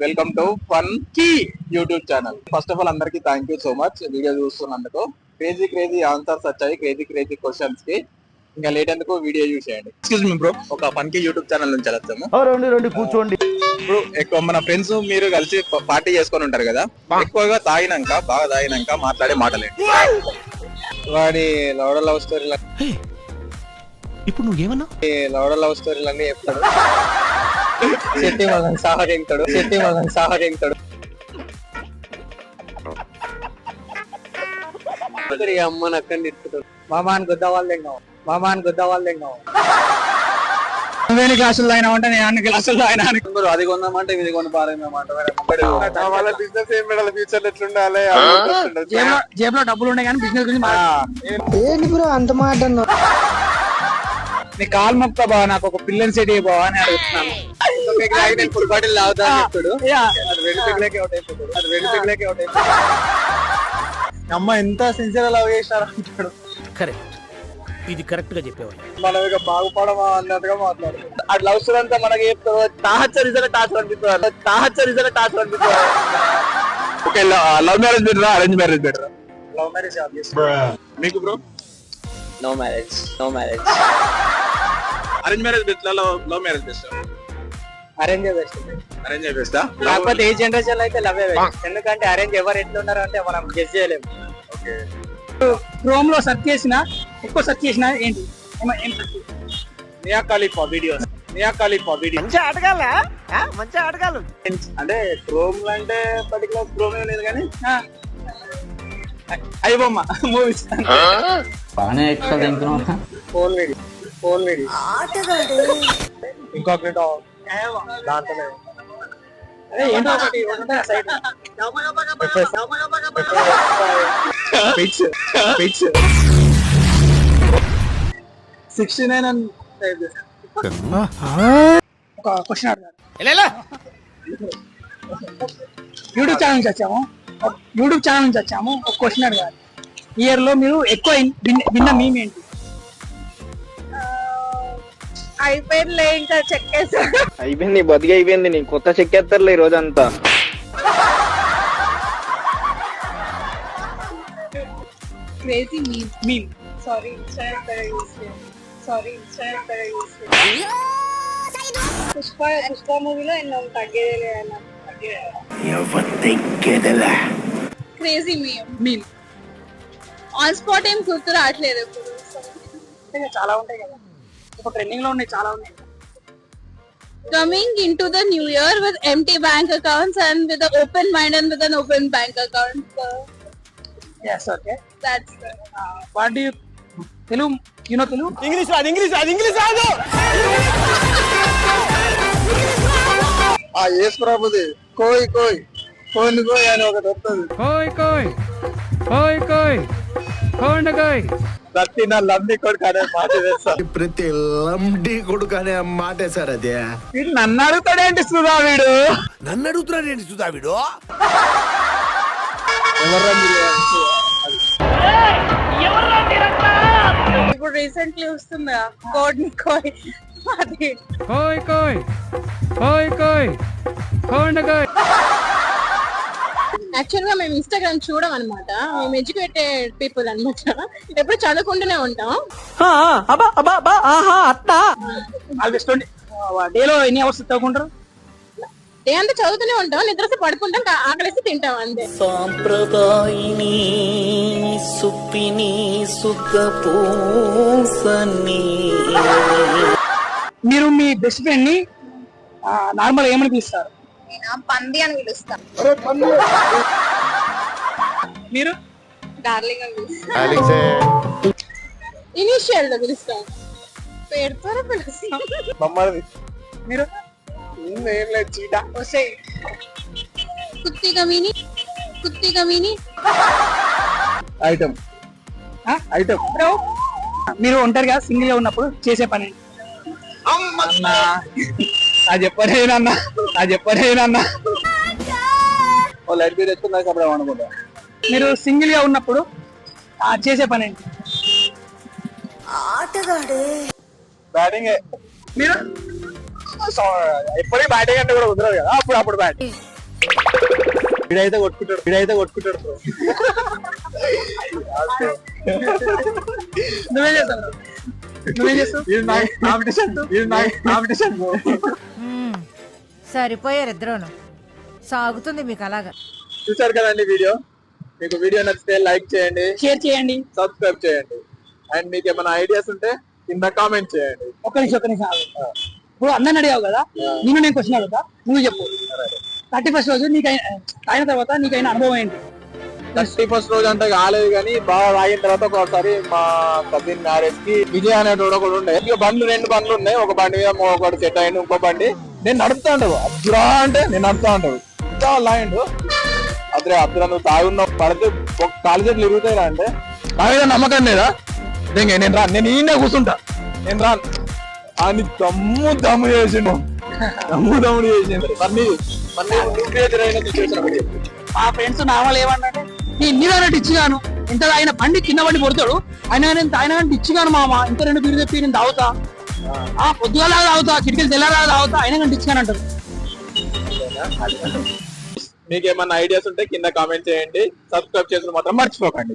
Welcome to funky YouTube channel first of all అందరికి thank you so much video చూస్తున్నందుకు crazy crazy answers వచ్చాయి crazy crazy క్వశ్చన్స్కి. ఇంకా late ఎందుకు video చూసేయండి excuse me bro ఒక fun key YouTube channel నుంచి వెళ్తాము రండి రండి కూర్చోండి. ఇప్పుడు ఎక్కువ మన ఫ్రెండ్స్ మీరు కలిసి పార్టీ చేసుకొని ఉంటారు కదా? ఎక్కువగా తాగినాక బాగా తాగినాక మాట్లాడే మాటలే వాడి లవడ లవ్ స్టోరీ ఇప్పుడు నువ్వేమన్నా లవడ లవ్ స్టోరీలు అన్ని చెప్తాడు చెట్టి మగన్ సాహరింతాడు చెట్టి మగన్ సాహరింతాడు అమ్మ నక్కని తిట్టుతాడు మామాని గుద్ద వాళ్ళు ఎంగావు మామాని గుద్ద వాళ్ళు క్లాసుల్లో అయినా ఉంటే నేను అన్ని క్లాసుల్లో అయినా అది కొందామంటే ఇది కొని వాళ్ళ బిజినెస్ ఏం పెట్టాలి ఫ్యూచర్ ఎట్లుండాలి? జేబులో జేబులో డబ్బులు ఉన్నాయి కానీ బిజినెస్ గురించి మాట్లాడు. నీ కాల్ మొక్క బావ నాకు ఒక పిల్లని సెట్ బావా అని అడుగుతున్నాను. ఇప్పుడు బాటిల్ తాగుతా అని చెప్తాడు. యా. అది రెండు పిల్లలకి అవుట్ అయిపోతాడు. అది రెండు పిల్లలకి అవుట్ అయిపోతాడు. అమ్మ ఎంత సిన్సియర్ లవ్ చేసినారు అంటాడు. కరెక్ట్ ఇది కరెక్ట్గా చెప్పేవాళ్ళు. మనం ఇక బాగుపడమా అన్నట్టుగా మాట్లాడుతుంది ఆ లవ్ స్టోరీ అంతా మనకి చెప్తారు టార్చర్ ఇసరే టార్చర్ అనిపిస్తుంది టార్చర్ ఇసరే టార్చర్ అనిపిస్తుంది ఓకే లవ్ మ్యారేజ్ బెటరా అరేంజ్ మ్యారేజ్ బెటరా లవ్ మ్యారేజ్ మీకు bro no marriage no marriage arrange marriage best love love marriage best arrange best arrange బెస్టా కాకపోతే ఈ జనరేషన్లో అయితే లవ్ ఎందుకంటే అరేంజ్ ఎవరు ఎట్లున్నారు అంటే మనం గెస్ చేయలేము. ఓకే. క్రోమ్లో సెర్చ్ చేసిన ఎక్కువ సెర్చ్ చేసిన ఏంటి? ఏం? నియా వీడియోస్ నియా వీడియో మంచి ఆటగాళ్ళ మంచి ఆటగాళ్ళు అంటే క్రోమ్ అంటే పర్టికులర్ క్రోమ్ ఏం లేదు కానీ అయిపోమ్మ మూవీస్ బాగానే ఎక్స్ట్రా తింటున్నావు. ఫోన్ వీడియో ఫోన్ వీడియో ఇంకొకటి దాంట్లో ఏంటో ఒకటి side pitch pitch sixty nine అని ఒక క్వశ్చన్ యూట్యూబ్ ఛానల్ నుంచి వచ్చాము యూట్యూబ్ ఛానల్ నుంచి వచ్చాము ఒక క్వశ్చన్ అడగాలి ఇయర్లో మీరు ఎక్కువ విన్న- మేము ఏంటి అయిపోయిందిలే ఇంకా చెక్కేసా అయిపోయింది బతికి అయిపోయింది నీ కొత్త చెక్కేస్తారులే ఈ రోజంతా. క్రేజీ మీ మీమ్ సారీ ఇన్స్టా పెద్ద యూస్ సారీ ఇన్స్టా పెద్ద యూస్ పుష్ప పుష్ప మూవీలో ఎన్నో తగ్గేదే అన్న. క్రేజీ మీ మీమ్ ఆన్ స్పాట్ ఏం గుర్తు రావట్లేదు ఇప్పుడు. ఇంకా చాలా ఉంటాయి కదా. ఇప్పుడు ట్రెండింగ్లో ఉన్నాయి చాలా ఉన్నాయి. Coming in to the new year with empty bank accounts and with open mind and with an open bank account yes okay that's what do Telugu you know Telugu English రాదు ఇంగ్లీష్ రాదు English రాదు! ఆ యేసు ప్రభుది కోయ్ కోయ్ కోయ్ కోయ్ అని ఒకటి వస్తుంది. కోయ్ కోయ్ కోయ్ కోయ్. దత్తిన లంబి కొడుకు అనే మాట వేస్తాను ప్రతి లండి కొడుకు అనే మాట సార్ అదే. వీడు నన్ను అడుగుతాడేంటి సుధా వీడు? నన్ను అడుగుతున్నాడు ఏంటి సుధా వీడు? ఇప్పుడు రీసెంట్లీ వస్తుందా? కోడ్ కోయ్. అది కోయ్ కోయ్ కోయ్ కోయ్ కోండకోయ్ యాక్చువల్గా మేము ఇన్స్టాగ్రామ్ చూడం అనమాట మేము ఎడ్యుకేటెడ్ పీపుల్ అన్నమాట. ఎప్పుడు చదువుకుంటూనే ఉంటాం. అది బెస్ట్ డేలో ఎన్ని అవర్స్ చదువుకుంటారు? డే అంతా చదువుతూనే ఉంటాం. నిద్రసి పడుకుంటాం. ఆకలిసి తింటాం అంతే. సాంప్రదాయిని సుప్పిని సుఖ పూసని మీరు మీ బెస్ట్ ఫ్రెండ్ని నార్మల్ ఏమని పిలుస్తారు పంది అని పిలుస్తా. మీరు? డార్లింగ్ అని ఇనిషియల్గా పిలుస్తాం. పేరుతోనే పిలుస్తాం? మమ్మల్ని. మీరు? ఏం లేదు చీట వసే కుత్తి కమీని కుత్తి కమీని ఐటమ్. Item bro. మీరు ఒంటరిగా సింగిల్గా ఉన్నప్పుడు చేసే పని. ఏంటి? అన్నా అది చెప్పలేనన్నా అది చెప్పలేనన్నా ఓ లైట్ బీర్ తెచ్చుకున్నాక అప్పుడు అనుకుంటా మీరు సింగిల్గా ఉన్నప్పుడు ఆ, చేసే పని ఏంటి? బ్యాటింగ్. మీరు? ఎప్పటికీ బ్యాటింగ్ అంటే కూడా కుదరదు కదా అప్పుడు అప్పుడు బ్యాటింగ్. వీడైతే కొట్టుకుంటాడు వీడైతే కొట్టుకుంటాడు. నువ్వేం చేస్తావు? నువ్వేం చేస్తావు? ఇది నా కాంపిటీషన్ ఇది నా కాంపిటీషన్ సరిపోయారు ఇద్దరును. సాగుతుంది మీకు అలాగా. చూసారు కదండి వీడియో? మీకు వీడియో నచ్చితే లైక్ చేయండి షేర్ చేయండి. సబ్స్క్రైబ్ చేయండి. అండ్ మీకు ఏమైనా ఐడియాస్ ఉంటే కింద కామెంట్ చేయండి. ఒక్క నిమిషం ఒక్క నిమిషం. ఆగు. ఇప్పుడు అందరిని అడిగావు కదా నేను నేను క్వశ్చన్ అడుగుతా నువ్వు చెప్పు. థర్టీ ఫస్ట్ రోజు నీకు అయిన తర్వాత నీకైన అనుభవం ఏంటి? థర్టీ ఫస్ట్ రోజు అంటే కాలేదు కానీ బాగా తాగిన తర్వాత ఒకసారి మా కజిన్ మ్యారేజ్కి విజయ్ అనేటోడు ఒకడు ఉండే. ఇక బండ్లు రెండు బండ్లు ఉన్నాయి. ఒక బండి మీద ఒకటి సెట్ అయింది ఇంకో బండి. నేను నడుపుతా ఉంటావు అద్దురా అంటే నేను నడుపుతా ఉంటావు ఇంకా లాయండు అద్రే అద్దురా నువ్వు తాగున్నావు పడితే ఒక కాలు చేతులు ఇరుగుతాయి అంటే. నా మీద నమ్మకం లేదా? నేను రా నేను ఈయన కూర్చుంటా. నేను రాను అని దమ్ము దమ్ము చేసిండు. దమ్ము దమ్ము చేసిండు. మరి మా ఫ్రెండ్స్ నా వాళ్ళు ఏమన్నాడు నీ ఇన్ని దాని ఇచ్చిగాను. ఇంత ఆయన బండి కింద బండి కొడతాడు. ఆయన నేను ఆయన ఇచ్చిగాను మామ ఇంత రెండు బీరు చెప్పి నేను తాగుతా. ఆ పొద్దుగా తాగుతా కిటికీలు తెల్లారా తాగుతా అయినా కంటే అంటారు. మీకు ఏమన్నా ఐడియాస్ ఉంటే కింద కామెంట్ చేయండి. సబ్స్క్రైబ్ చేసుకుని మాత్రం మర్చిపోకండి.